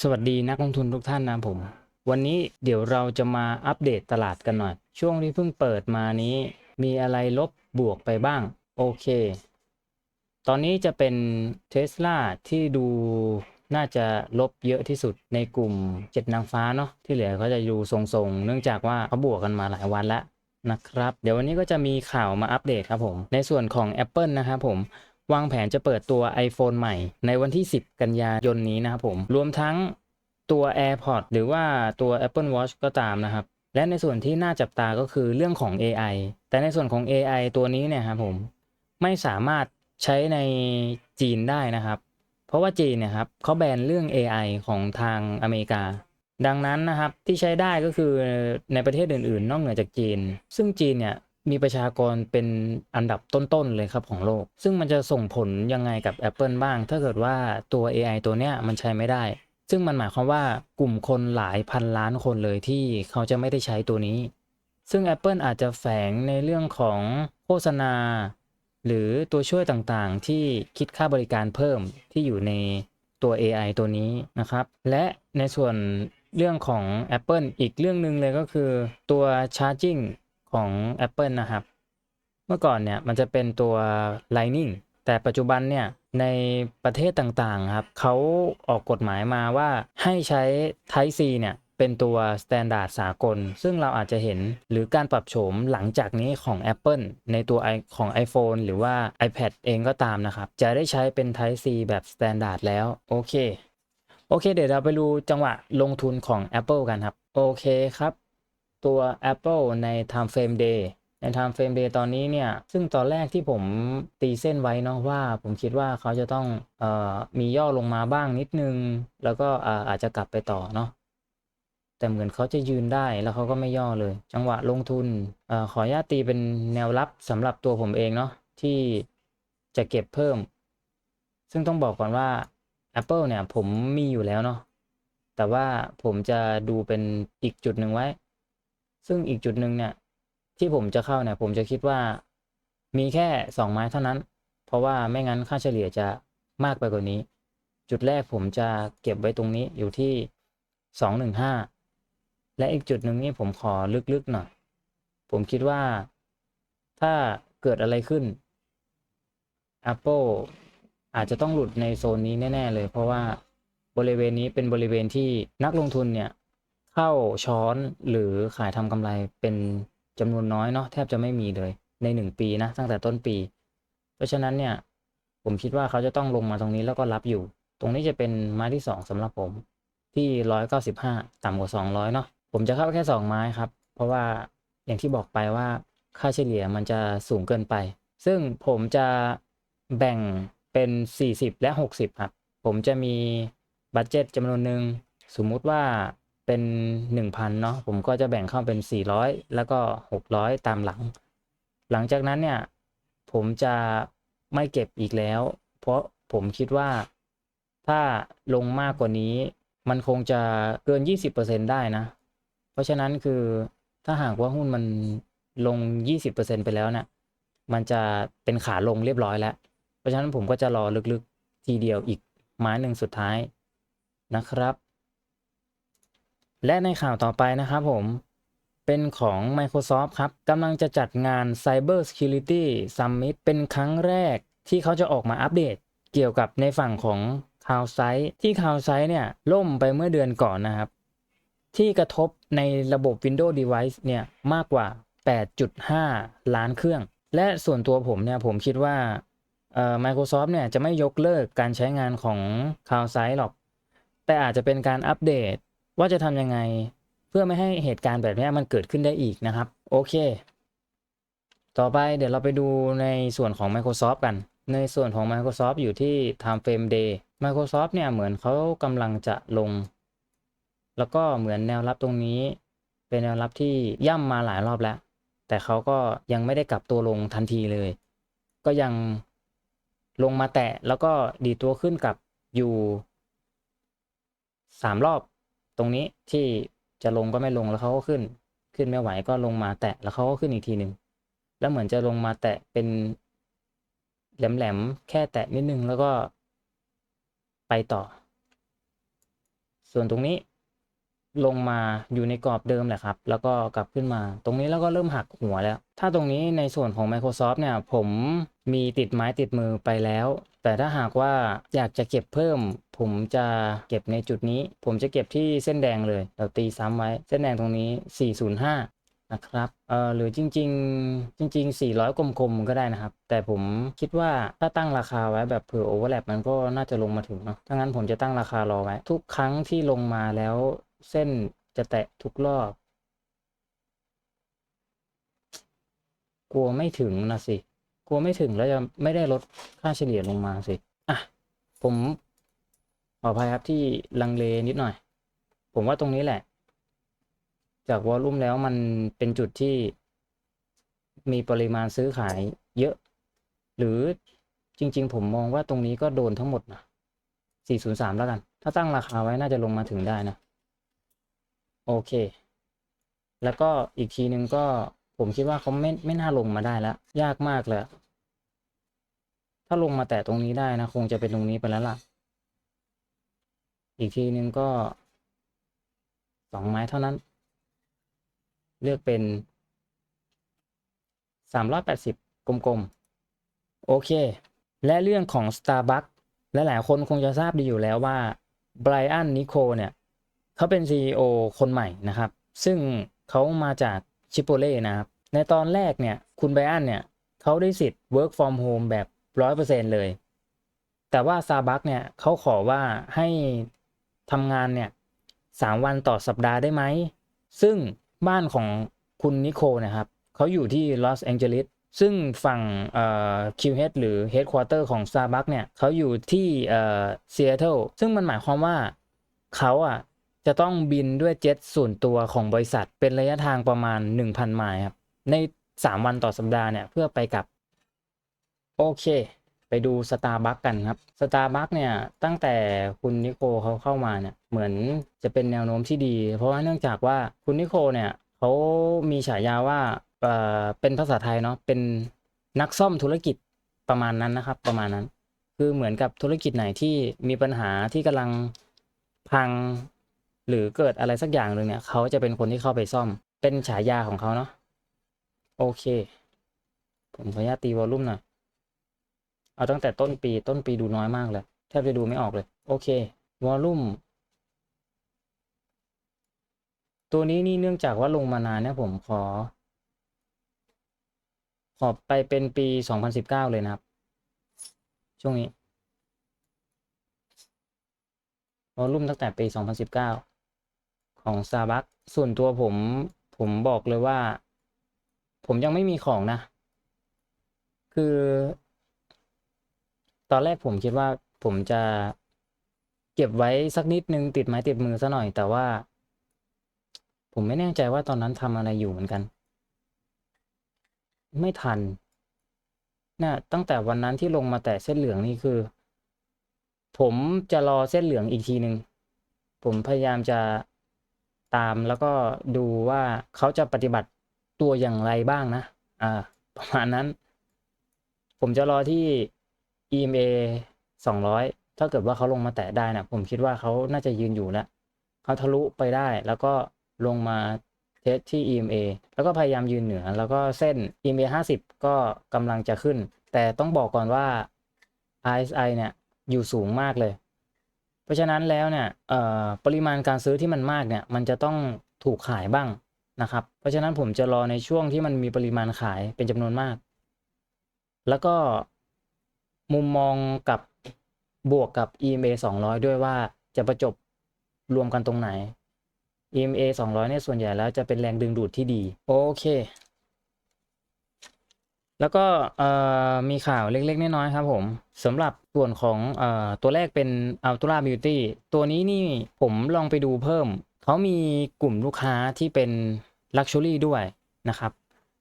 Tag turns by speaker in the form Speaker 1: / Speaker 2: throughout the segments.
Speaker 1: สวัสดีนักลงทุนทุกท่านนะผม วันนี้เดี๋ยวเราจะมาอัปเดตตลาดกันหน่อย ช่วงที่เพิ่งเปิดมานี้ มีอะไรลบบวกไปบ้าง โอเค ตอนนี้จะเป็นเท sla ที่ดูน่าจะลบเยอะที่สุดในกลุ่มเจ็ดนางฟ้าเนาะที่เหลือเขาจะดูทรงๆ เนื่องจากว่าเขาบวกกันมาหลายวันแล้วนะครับ เดี๋ยววันนี้ก็จะมีข่าวมาอัปเดตครับผม ในส่วนของ Apple นะครับผม วางแผนจะเปิดตัว iPhone ใหม่ ในวันที่ 10 กันยายนนี้นะครับผม รวมทั้งตัว AirPods หรือว่าตัว Apple Watch ก็ตามนะครับ และในส่วนที่น่าจับตาก็คือเรื่องของ AI แต่ในส่วนของ AI ตัวนี้เนี่ยครับผมไม่สามารถใช้ในจีนได้นะครับ เพราะว่าจีนเนี่ยครับเขาแบนเรื่อง AI ของทางอเมริกา ดังนั้นนะครับที่ใช้ได้ก็คือในประเทศอื่นๆ นอกเหนือจากจีน ซึ่งจีนเนี่ย มีประชากรเป็นอันดับต้นๆเลยครับของโลก ซึ่งมันจะส่งผลยังไงกับ Apple บ้าง ถ้าเกิดว่าตัว AI ตัวเนี้ยมันใช้ไม่ได้ ซึ่งมันหมายความว่ากลุ่มคนหลายพันล้านคนเลยที่เขาจะไม่ได้ใช้ตัวนี้ ซึ่ง Apple อาจจะแฝงในเรื่องของโฆษณา หรือตัวช่วยต่างๆ ที่คิดค่าบริการเพิ่มที่อยู่ในตัว AI ตัวนี้นะครับ และในส่วนเรื่องของ Apple อีกเรื่องหนึ่งเลยก็คือตัว Charging ของ Apple นะครับ เมื่อก่อนเนี่ยมันจะเป็นตัว Lightning แต่ปัจจุบันเนี่ยในประเทศต่างๆครับเขาออกกฎหมายมาว่าให้ใช้ Type C เนี่ยเป็นตัว Standard สากล ซึ่งเราอาจจะเห็นหรือการปรับโฉมหลังจากนี้ของ Apple ในตัวของ iPhone หรือว่า iPad เองก็ตามนะครับ จะได้ใช้เป็น Type C แบบ Standard แล้ว โอเค โอเค เดี๋ยวเราไปดูจังหวะลงทุนของ Apple กันครับ โอเคครับ ตัว Apple ใน Time Frame Day ใน Time Frame Day ตอนนี้เนี่ย ซึ่งตอนแรกที่ผมตีเส้นไว้เนาะว่า ผมคิดว่าเขาจะต้องออมีย่อลงมาบ้างนิดนึง แล้วก็อาอาจจะกลับไปต่อเนาะแต่เหมือนเขาจะยืนได้แล้วเขาก็ไม่ย่อเลย จังหวะลงทุนอขออนุญาตตีเป็นแนวรับสำหรับตัวผมเองเนาะที่จะเก็บเพิ่ม ซึ่งต้องบอกก่อนว่า Apple เนี่ยผมมีอยู่แล้วเนาะแต่ว่าผมจะดูเป็นอีกจุดหนึ่งไว้ ซึ่งอีกจุดหนึ่งเนี่ย ที่ผมจะเข้าเนี่ย ผมจะคิดว่ามีแค่สองไม้เท่านั้น เพราะว่าไม่งั้นค่าเฉลี่ยจะมากไปกว่านี้ จุดแรกผมจะเก็บไว้ตรงนี้อยู่ที่สองหนึ่งห้าและอีกจุดหนึ่งนี่ผมขอลึกๆหน่อย ผมคิดว่าถ้าเกิดอะไรขึ้น Apple อาจจะต้องหลุดในโซนนี้แน่ ๆ เลย เพราะว่าบริเวณนี้เป็นบริเวณที่นักลงทุนเนี่ย เข้าช้อนหรือขายทำกำไรเป็นจำนวนน้อยเนาะแทบจะไม่มีเลยในหนึ่งปีนะตั้งแต่ต้นปี เพราะฉะนั้นเนี่ยผมคิดว่าเขาจะต้องลงมาตรงนี้แล้วก็รับอยู่ ตรงนี้จะเป็นไม้ที่สองสำหรับผมที่ร้อยเก้าสิบห้าต่ำกว่าสองร้อยเนาะผมจะเข้าแค่สองไม้ครับ เพราะว่าอย่างที่บอกไปว่าค่าเฉลี่ยมันจะสูงเกินไป ซึ่งผมจะแบ่งเป็น 40 และ 60 ครับ ผมจะมีบัตเจ็ตจำนวนหนึ่งสมมุติว่า เป็น 1,000เนาะผมก็จะแบ่งเข้าเป็น 400 แล้วก็ 600 ตามหลัง หลังจากนั้นเนี่ย ผมจะไม่เก็บอีกแล้ว เพราะผมคิดว่าถ้าลงมากกว่านี้ มันคงจะเกิน 20%ได้นะ เพราะฉะนั้นคือถ้าหากว่าหุ้นมันลง 20%ไปแล้วเนี่ยมันจะเป็นขาลงเรียบร้อยแล้ว เพราะฉะนั้นผมก็จะรอลึกๆทีเดียวอีกไม้หนึ่งสุดท้ายนะครับ และในข่าวต่อไปนะครับผม เป็นของ Microsoft ครับกำลังจะจัดงาน Cyber Security Summit เป็นครั้งแรกที่เขาจะออกมาอัปเดต เกี่ยวกับในฝั่งของ Cloud i t e ที่ Cloud i t e เนี่ยล่มไปเมื่อเดือนก่อนนะครับ ที่กระทบในระบบ Windows Device เนี่ยมากกว่า 8.5 ล้านเครื่อง และส่วนตัวผมเนี่ยผมคิดว่าเอ่อ Microsoft เนี่ยจะไม่ยกเลิกการใช้งานของ Cloud i t e หรอก แต่อาจจะเป็นการอัปเดต ว่าจะทำยังไงเพื่อไม่ให้เหตุการณ์แบบนี้มันเกิดขึ้นได้อีกนะครับ โอเค ต่อไปเดี๋ยวเราไปดูในส่วนของ Microsoft กัน ในส่วนของ Microsoft อยู่ที่ Time Frame Day Microsoft เนี่ยเหมือนเขากำลังจะลง แล้วก็เหมือนแนวรับตรงนี้ เป็นแนวรับที่ย่ำมาหลายรอบแล้ว แต่เขาก็ยังไม่ได้กลับตัวลงทันทีเลย ก็ยังลงมาแตะแล้วก็ดีตัวขึ้นกับอยู่สามรอบ ตรงนี้ที่จะลงก็ไม่ลงแล้วเขาก็ขึ้น ขึ้นไม่ไหวก็ลงมาแตะแล้วเขาก็ขึ้นอีกทีหนึ่งแล้วเหมือนจะลงมาแตะเป็นแหลมๆแค่แตะนิดนึงแล้วก็ไปต่อ ส่วนตรงนี้ลงมาอยู่ในกรอบเดิมแหละครับ แล้วก็กลับขึ้นมา ตรงนี้แล้วก็เริ่มหักหัวแล้ว ถ้าตรงนี้ในส่วนของ Microsoft เนี่ย ผมมีติดไม้ติดมือไปแล้ว แต่ถ้าหากว่าอยากจะเก็บเพิ่ม ผมจะเก็บในจุดนี้ ผมจะเก็บที่เส้นแดงเลยเราตีซ้ำไว้ เส้นแดงตรงนี้ 405 นะครับ เออหรือจริง ๆ จริง ๆ 400 กลมๆก็ได้นะครับ แต่ผมคิดว่าถ้าตั้งราคาไว้แบบเผื่อโอเวอร์แลปมันก็น่าจะลงมาถึงเนาะถ้างั้นผมจะตั้งราคารอไว้ ทุกครั้งที่ลงมาแล้วเส้นจะแตะทุกรอบ กลัวไม่ถึงนะสิ ลัวไม่ถึงแล้วจะไม่ได้ลดค่าเฉลี่ยลงมาสิอะผมขออภัยครับที่ลังเลนิดหน่อย ผมว่าตรงนี้แหละ จากวอลลุ่มแล้วมันเป็นจุดที่มีปริมาณซื้อขายเยอะ หรือจริง ๆ ผมมองว่าตรงนี้ก็โดนทั้งหมดนะ403 แล้วกัน ถ้าตั้งราคาไว้น่าจะลงมาถึงได้นะ โอเค แล้วก็อีกทีนึงก็ผมคิดว่าเขาไม่ไม่น่าลงมาได้แล้ว ยากมากเลย ถ้าลงมาแตะตรงนี้ได้นะ คงจะเป็นตรงนี้ไปแล้วล่ะ อีกทีนึงก็สองไม้เท่านั้น เลือกเป็นสามร้อยแปดสิบกลมๆ โอเค และเรื่องของ Starbucks และหลายคนคงจะทราบดีอยู่แล้วว่าไบรอันนิโคเนี่ย เขาเป็น CEO คนใหม่นะครับ ซึ่งเขามาจากชิปโปเล่นะครับ ในตอนแรกเนี่ย คุณไบรอันเนี่ย เขาได้สิทธิ์ work from home แบบ 100%เปอร์เซ็นเลย แต่ว่า Starbucks เนี่ยเขาขอว่าให้ทำงานเนี่ย3วันต่อสัปดาห์ได้ไหม ซึ่งบ้านของคุณนิโคนะครับเขาอยู่ที่ลอสแองเจลิสซึ่งฝั่งเอ่อ QH หรือ Headquarter ของ Starbucks เนี่ยเขาอยู่ที่เซีแอตเทิลซึ่งมันหมายความว่าเขาอะจะต้องบินด้วยเจ็ตส่วนตัวของบริษัทเป็นระยะทางประมาณ 1,000 ไมล์ครับ ใน 3 วันต่อสัปดาห์เนี่ย เพื่อไปกับ โอเค ไปดู Starbucks กันครับ Starbucks เนี่ยตั้งแต่คุณนิโคเขาเข้ามาเนี่ยเหมือนจะเป็นแนวโน้มที่ดี เพราะว่าเนื่องจากว่าคุณนิโคเนี่ยเขามีฉายาว่าเอ่อเป็นภาษาไทยเนาะเป็นนักซ่อมธุรกิจประมาณนั้นนะครับ ประมาณนั้น คือเหมือนกับธุรกิจไหนที่มีปัญหาที่กำลังพังหรือเกิดอะไรสักอย่างหนึ่งเนี่ยเขาจะเป็นคนที่เข้าไปซ่อม เป็นฉายาของเขาเนาะโอเค ผมขออนุญาตตีวอลลุ่มหน่อย เอาตั้งแต่ต้นปีต้นปีดูน้อยมากเลย แทบจะดูไม่ออกเลย โอเควอลลุ่มตัวนี้นี่เนื่องจากว่าลงมานานเนี่ยผมขอ ขอไปเป็นปี 2019 เลยนะครับ ช่วงนี้วอลลุ่มตั้งแต่ปี 2019 ของ Starbucks ส่วนตัวผมผมบอกเลยว่า ผมยังไม่มีของนะ คือ ตอนแรกผมคิดว่าผมจะเก็บไว้สักนิดนึงติดไม้ติดมือซะหน่อย แต่ว่า ผมไม่แน่ใจว่าตอนนั้นทำอะไรอยู่เหมือนกัน ไม่ทันน่ะตั้งแต่วันนั้นที่ลงมาแตะเส้นเหลืองนี่คือ ผมจะรอเส้นเหลืองอีกทีหนึ่งผมพยายามจะตามแล้วก็ดูว่าเขาจะปฏิบัติตัวอย่างไรบ้างนะ อ่า ประมาณนั้น ผมจะรอที่ EMA 200 ถ้าเกิดว่าเขาลงมาแตะได้นะผมคิดว่าเขาน่าจะยืนอยู่แล้วเขาทะลุไปได้แล้วก็ลงมาเทสที่ EMA แล้วก็พยายามยืนเหนือ แล้วก็เส้น EMA 50 ก็กำลังจะขึ้น แต่ต้องบอกก่อนว่า RSI เนี่ยอยู่สูงมากเลย เพราะฉะนั้นแล้วเนี่ยเอ่อปริมาณการซื้อที่มันมากเนี่ย มันจะต้องถูกขายบ้างนะครับ เพราะฉะนั้นผมจะรอในช่วงที่มันมีปริมาณขายเป็นจำนวนมาก แล้วก็ มุมมองกับบวกกับ EMA 200 ด้วยว่าจะประจบรวมกันตรงไหน EMA 200 เนี่ยส่วนใหญ่แล้วจะเป็นแรงดึงดูดที่ดี โอเค แล้วก็มีข่าวเล็กๆ น้อยๆครับผมสำหรับส่วนของอตัวแรกเป็น Ultra Beauty ตัวนี้นี่ผมลองไปดูเพิ่ม เขามีกลุ่มลูกค้าที่เป็น Luxury ด้วยนะครับ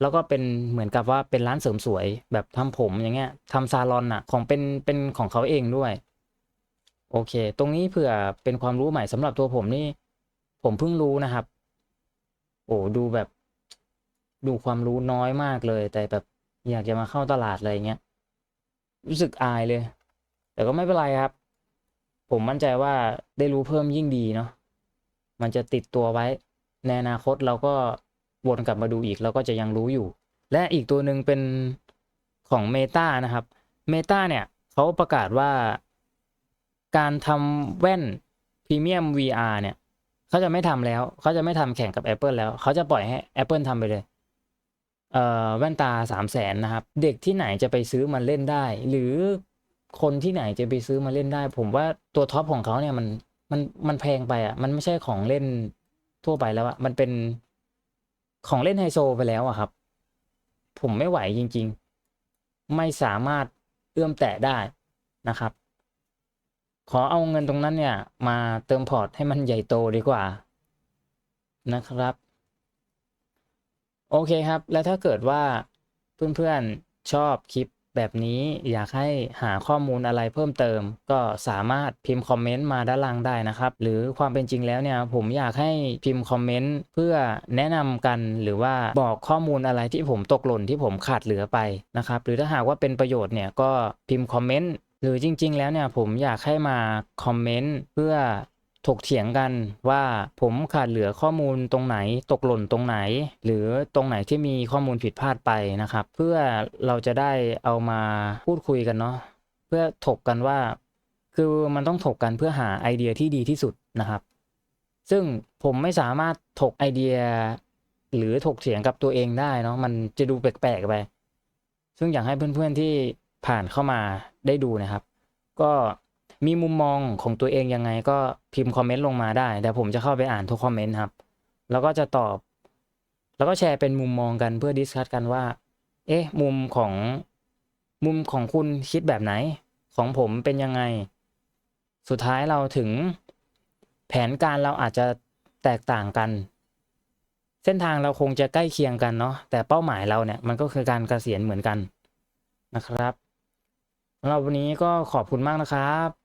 Speaker 1: แล้วก็เป็นเหมือนกับว่าเป็นร้านเสริมสวยแบบทำผมอย่างเงี้ยทำซาลอนอะของเป็นเป็นของเขาเองด้วย โอเค ตรงนี้เผื่อเป็นความรู้ใหม่สำหรับตัวผมนี่ ผมเพิ่งรู้นะครับ โอ้ดูแบบ ดูความรู้น้อยมากเลย แต่แบบอยากจะมาเข้าตลาดอะไรเงี้ยรู้สึกอายเลย แต่ก็ไม่เป็นไรครับ ผมมั่นใจว่าได้รู้เพิ่มยิ่งดีเนาะมันจะติดตัวไว้ในอนาคตเราก็ วนกลับมาดูอีกเราก็จะยังรู้อยู่ และอีกตัวหนึ่งเป็นของ Meta นะครับ Meta เนี่ยเขาประกาศว่าการทำแว่น Premium VR เนี่ยเขาจะไม่ทำแล้วเขาจะไม่ทำแข่งกับ Apple แล้วเขาจะปล่อยให้ Apple ทำไปเลยเอ่อแว่นตาสามแสนนะครับ เด็กที่ไหนจะไปซื้อมาเล่นได้ หรือคนที่ไหนจะไปซื้อมาเล่นได้ ผมว่าตัวท็อปของเขาเนี่ยมันมันมันแพงไปอะ มันไม่ใช่ของเล่นทั่วไปแล้วอะ มันเป็น ของเล่นไฮโซไปแล้วอะครับ ผมไม่ไหวจริง ๆ ไม่สามารถเอื้อมแตะได้นะครับ ขอเอาเงินตรงนั้นเนี่ย มาเติมพอร์ตให้มันใหญ่โตดีกว่านะครับ โอเคครับ แล้วถ้าเกิดว่าเพื่อนๆชอบคลิป แบบนี้อยากให้หาข้อมูลอะไรเพิ่มเติม ก็สามารถพิมพ์คอมเมนต์มาด้านล่างได้นะครับ หรือความเป็นจริงแล้วเนี่ยผมอยากให้พิมพ์คอมเมนต์เพื่อแนะนำกันหรือว่าบอกข้อมูลอะไรที่ผมตกหล่นที่ผมขาดเหลือไปนะครับ หรือถ้าหากว่าเป็นประโยชน์เนี่ยก็พิมพ์คอมเมนต์หรือจริง ๆ แล้วเนี่ยผมอยากให้มาคอมเมนต์เพื่อ ถกเถียงกันว่าผมขาดเหลือข้อมูลตรงไหนตกหล่นตรงไหน หรือตรงไหนที่มีข้อมูลผิดพลาดไปนะครับ เพื่อเราจะได้เอามาพูดคุยกันเนาะเพื่อถกกันว่า คือมันต้องถกกันเพื่อหาไอเดียที่ดีที่สุดนะครับ ซึ่งผมไม่สามารถถกไอเดีย หรือถกเถียงกับตัวเองได้เนาะมันจะดูแปลกๆไปซึ่งอยากให้เพื่อนๆที่ผ่านเข้ามาได้ดูนะครับ ก็ มีมุมมองของตัวเองยังไงก็พิมพ์คอมเมนต์ลงมาได้เดี๋ยวผมจะเข้าไปอ่านทุกคอมเมนต์ครับ แล้วก็จะตอบ แล้วก็แชร์เป็นมุมมองกันเพื่อดิสคัสกันว่า เอ๊ะ มุมของมุมของคุณคิดแบบไหน ของผมเป็นยังไง สุดท้ายเราถึงแผนการเราอาจจะแตกต่างกัน เส้นทางเราคงจะใกล้เคียงกันเนาะแต่เป้าหมายเราเนี่ยมันก็คือการเกษียณเหมือนกันนะครับสำหรับวันนี้ก็ขอบคุณมากนะครับ